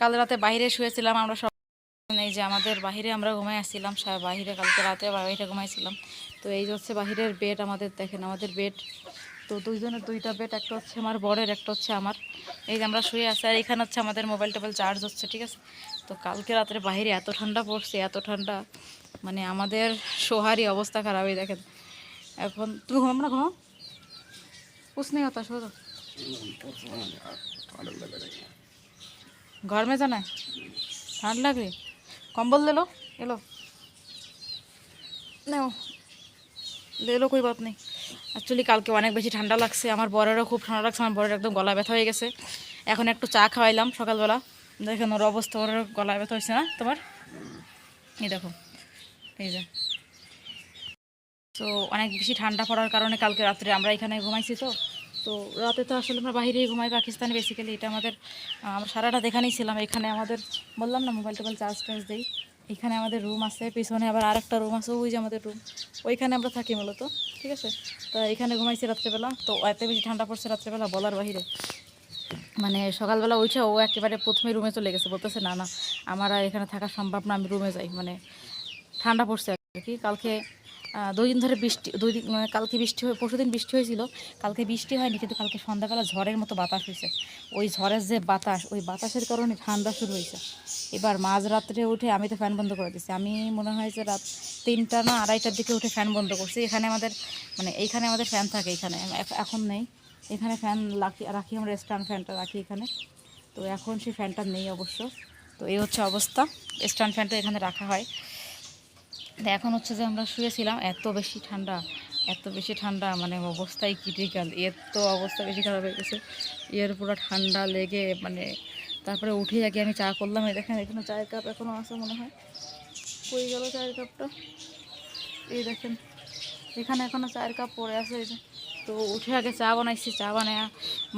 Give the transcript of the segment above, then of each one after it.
কাল রাতে বাইরে শুয়েছিলাম, আমরা সব এই যে আমাদের বাহিরে আমরা ঘুমাই আসছিলাম বাহিরে কালকে রাতে বাইরে ঘুমাইছিলাম। তো এই হচ্ছে বাহিরের বেড আমাদের দেখেন, আমাদের বেড তো দুইজনের দুইটা বেড একটা হচ্ছে আমার বরের, একটা হচ্ছে আমার। এই যে আমরা শুয়ে আছি, আর এখানে হচ্ছে আমাদের মোবাইল টোবাইল চার্জ হচ্ছে, ঠিক আছে? তো কালকে রাতের বাহিরে এত ঠান্ডা পড়ছে, এত ঠান্ডা মানে আমাদের সোহারই অবস্থা খারাপ, এই দেখেন। এখন, তুমি ঘুমাম না, ঘুমাও। কুছ নেই হতাশ घर में जाना है ठंड लग रही कंबल ले लो ये लो নাও ले लो कोई बात नहीं অ্যাকচুয়ালি কালকে অনেক বেশি ঠান্ডা লাগছে আমার বরেরও খুব ঠান্ডা লাগছে আমার বরের একদম গলা ব্যথা হয়ে গেছে এখন একটু চা খাওয়াইলাম সকালবেলা দেখেন ওর অবস্থা ওর গলা ব্যথা হয়েছে না তোমার এই দেখো এই যে তো অনেক বেশি ঠান্ডা পড়ার কারণে কালকে রাত্রে আমরা এখানে ঘুমাইছি তো তো রাতে তো আসলে আমরা বাইরেই ঘুমাই, পাকিস্তানে বেসিক্যালি এটা আমাদের আমরা সারাটা দেখানেই ছিলাম। এখানে আমাদের, বললাম না মোবাইল টোবাইল চার্জ টার্জ দিই। এখানে আমাদের রুম আছে, পিছনে আবার আরেকটা রুম আছে, ওই যে আমাদের রুম ওইখানে আমরা থাকি মূলত, ঠিক আছে? তো এখানে ঘুমাইছি রাত্রেবেলা, তো এত বেশি ঠান্ডা পড়ছে রাত্রেবেলা বলার বাহিরে। মানে সকালবেলা উঠে ও একেবারে প্রথমে রুমে চলে গেছে, বলতেছে, না না, আমার এখানে থাকা সম্ভব না, আমি রুমে যাই। মানে ঠান্ডা পড়ছে আর কি। কালকে দুই দিন ধরে বৃষ্টি, দুই দিন মানে কালকে বৃষ্টি হয়ে পরশু দিন বৃষ্টি হয়েছিল। কালকে বৃষ্টি হয়নি, কিন্তু কালকে সন্ধ্যাবেলা ঝড়ের মতো বাতাস হয়েছে। ওই ঝড়ের যে বাতাস, ওই বাতাসের কারণে ঠান্ডা শুরু হয়েছে। এবার মাঝরাত্রে উঠে আমি তো ফ্যান বন্ধ করে দিচ্ছি আমি মনে হয় যে রাত তিনটা না আড়াইটার দিকে উঠে ফ্যান বন্ধ করছি। এখানে আমাদের মানে এইখানে আমাদের ফ্যান থাকে, এখানে। এখন নেই। এখানে ফ্যান রাখি রাখি আমরা স্ট্যান্ড ফ্যানটা রাখি এখানে। তো এখন সেই ফ্যানটা নেই অবশ্য। তো এই হচ্ছে অবস্থা। স্ট্যান্ড ফ্যানটা এখানে রাখা হয়। এখন হচ্ছে যে আমরা শুয়েছিলাম, এত বেশি ঠান্ডা, এত বেশি ঠান্ডা মানে অবস্থাই ক্রিটিক্যাল এর তো অবস্থা বেশি খারাপ হয়ে গেছে। এর পুরো ঠান্ডা লেগে মানে তারপরে উঠে আগে আমি চা করলাম, এই দেখেন এখানে চায়ের কাপ এখনও আছে মনে হয়। কই গেল চায়ের কাপটা এই দেখেন, এখানে এখনও চায়ের কাপ পড়ে আছে, এই যে। তো উঠে আগে চা বানাইছি, চা বানায়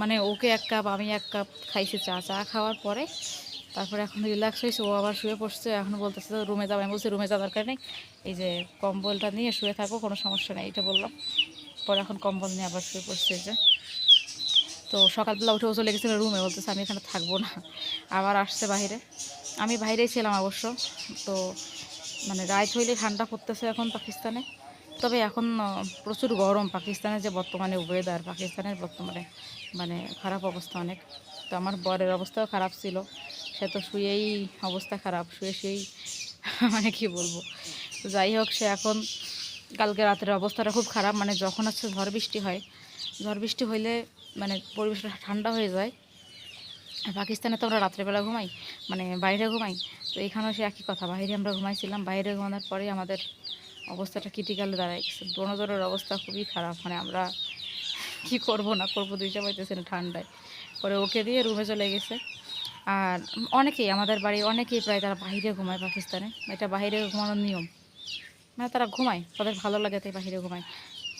মানে ওকে এক কাপ আমি এক কাপ খাইছি চা চা খাওয়ার পরে তারপরে এখন রিল্যাক্স হয়েছে, ও আবার শুয়ে পড়ছে, এখন বলতেছে রুমে যাব। আমি বলছি রুমে যাওয়ার দরকার নেই। এই যে কম্বলটা নিয়ে শুয়ে থাকো, কোনো সমস্যা নেই। এটা বললাম। পরে এখন কম্বল নিয়ে আবার শুয়ে পড়ছে যে। তো সকালবেলা উঠে চলে গেছিল রুমে বলতেছে, আমি এখানে থাকব না। আবার আসছে বাইরে। আমি বাইরেই ছিলাম অবশ্য। তো মানে রাত হইলে ঠান্ডা পড়তেছে এখন পাকিস্তানে। তবে এখন প্রচুর গরম। পাকিস্তানের যে বর্তমানে ওয়েদার পাকিস্তানের বর্তমানে মানে খারাপ অবস্থা অনেক। তো আমার বরের অবস্থাও খারাপ ছিল। সে তো শুয়েই অবস্থা খারাপ, শুয়ে শুয়েই মানে কি বলব? যাই হোক, সে এখন কালকে রাতের অবস্থাটা খুব খারাপ মানে যখন হচ্ছে ঝড় বৃষ্টি হয়, ঝড় বৃষ্টি হইলে মানে পরিবেশটা ঠান্ডা হয়ে যায়। পাকিস্তানে তো আমরা রাত্রেবেলা ঘুমাই মানে বাইরে ঘুমাই, তো এখানেও সে একই কথা, বাইরে আমরা ঘুমাইছিলাম, বাইরে ঘুমানোর পরেই আমাদের অবস্থাটা ক্রিটিক্যালে দাঁড়ায় দোনোজনের অবস্থা খুবই খারাপ মানে আমরা কি করব না করব দুইটা পাইতেছে না ঠান্ডায়। পরে ওকে দিয়ে রুমে চলে গেছে। আর অনেকেই আমাদের বাড়ি, অনেকেই প্রায় তারা বাইরে ঘুমায় পাকিস্তানে। এটা বাইরে ঘুমানোর নিয়ম। মানে তারা ঘুমায়, তাদের ভালো লাগে তাই বাইরে ঘুমায়।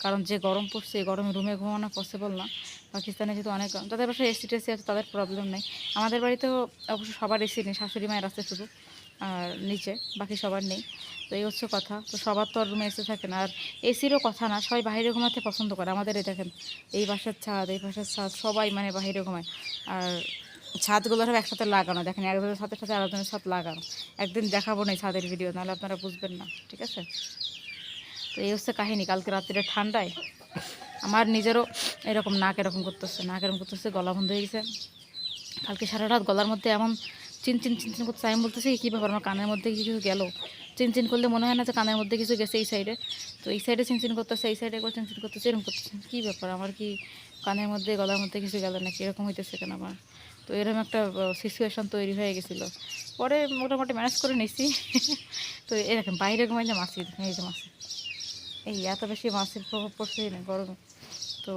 কারণ যে গরম পড়ছে, এই গরমে রুমে ঘুমানো পসিবল না। পাকিস্তানে যেহেতু অনেক, তাদের বাসায় এসি টেসি আছে, তাদের প্রবলেম নেই। আমাদের বাড়িতেও অবশ্য সবার এসি নেই, শাশুড়ি মায়ের আছে শুধু, আর নিচে, বাকি সবার নেই। তো এই হচ্ছে কথা। তো সবার তো আর রুমে এসে থাকে না। আর এসিরও কথা না, সবাই বাইরে ঘুমাতে পছন্দ করে। আমাদের এই দেখেন, এই বাসার ছাদ, এই বাসার ছাদ, সবাই মানে বাইরে ঘুমায়। আর ছাদগুলো সব একসাথে লাগানো। দেখেন একজনের সাথে সাথে আরেকজনের ছাদ লাগানো। একদিন দেখাবো না ছাদের ভিডিও নাহলে আপনারা বুঝবেন না, ঠিক আছে? তো এই হচ্ছে কাহিনী, কালকে রাত্রে ঠান্ডায় আমার নিজেরও এরকম নাক এরকম করতেছে, নাক এরকম করতেছে, গলা বন্ধ হয়ে গেছে। কালকে সারা রাত গলার মধ্যে এমন চিন চিন চিন চিন করতেছে, আমি বলতেছি কী ব্যাপার, আমার কানের মধ্যে কিছু গেল? চিন চিন করলে মনে হয় না যে কানের মধ্যে কিছু গেছে এই সাইডে তো এই সাইডে চিন চিন করতেছে, এই সাইডে করে চিন চিন করতেছে, এরকম করতেছে, কী ব্যাপার, আমার কি কানের মধ্যে, গলার মধ্যে কিছু গেল নাকি? এরকম হইতেছে কেন আমার তো এরকম একটা সিচুয়েশন তৈরি হয়ে গেছিল। পরে মোটামুটি ম্যানেজ করে নিছি। তো এরকম বাইরে ঘুমাইলে মাছি দেখেন এই যে মাছি এই, এত বেশি মাছের প্রভাব পড়ছে না গরমে। তো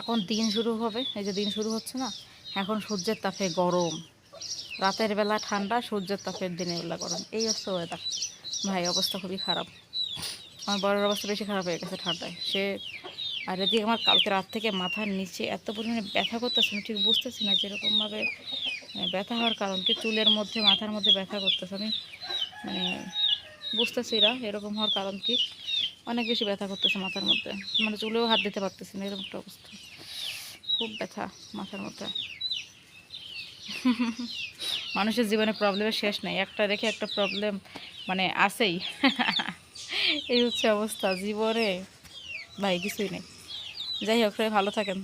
এখন দিন শুরু হবে, এই যে দিন শুরু হচ্ছে না, এখন সূর্যের তাপে গরম। রাতের বেলা ঠান্ডা, সূর্যের তাপের দিনের বেলা গরম। এই হচ্ছে ওয়েদার ভাই, অবস্থা খুবই খারাপ। আমার বড়ের অবস্থা বেশি খারাপ হয়ে গেছে ঠান্ডায়। সে আর এদিকে আমার কালকে রাত থেকে মাথার নিচে এত পরিমাণে ব্যথা করতেছে, আমি ঠিক বুঝতেছি না যেরকমভাবে ব্যথা হওয়ার কারণ, কি চুলের মধ্যে, মাথার মধ্যে ব্যথা করতেছে, আমি মানে বুঝতেছি না এরকম হওয়ার কারণ কি। অনেক বেশি ব্যথা করতেছে মাথার মধ্যে মানে চুলেও হাত দিতে পারতেছি না, এরকম একটা অবস্থা। খুব ব্যথা মাথার মধ্যে। মানুষের জীবনে প্রবলেমের শেষ নেই, একটা রেখে একটা প্রবলেম মানে আসেই এই হচ্ছে অবস্থা, জীবনে ভাই কিছুই নেই। যাই হোক ভালো থাকেন।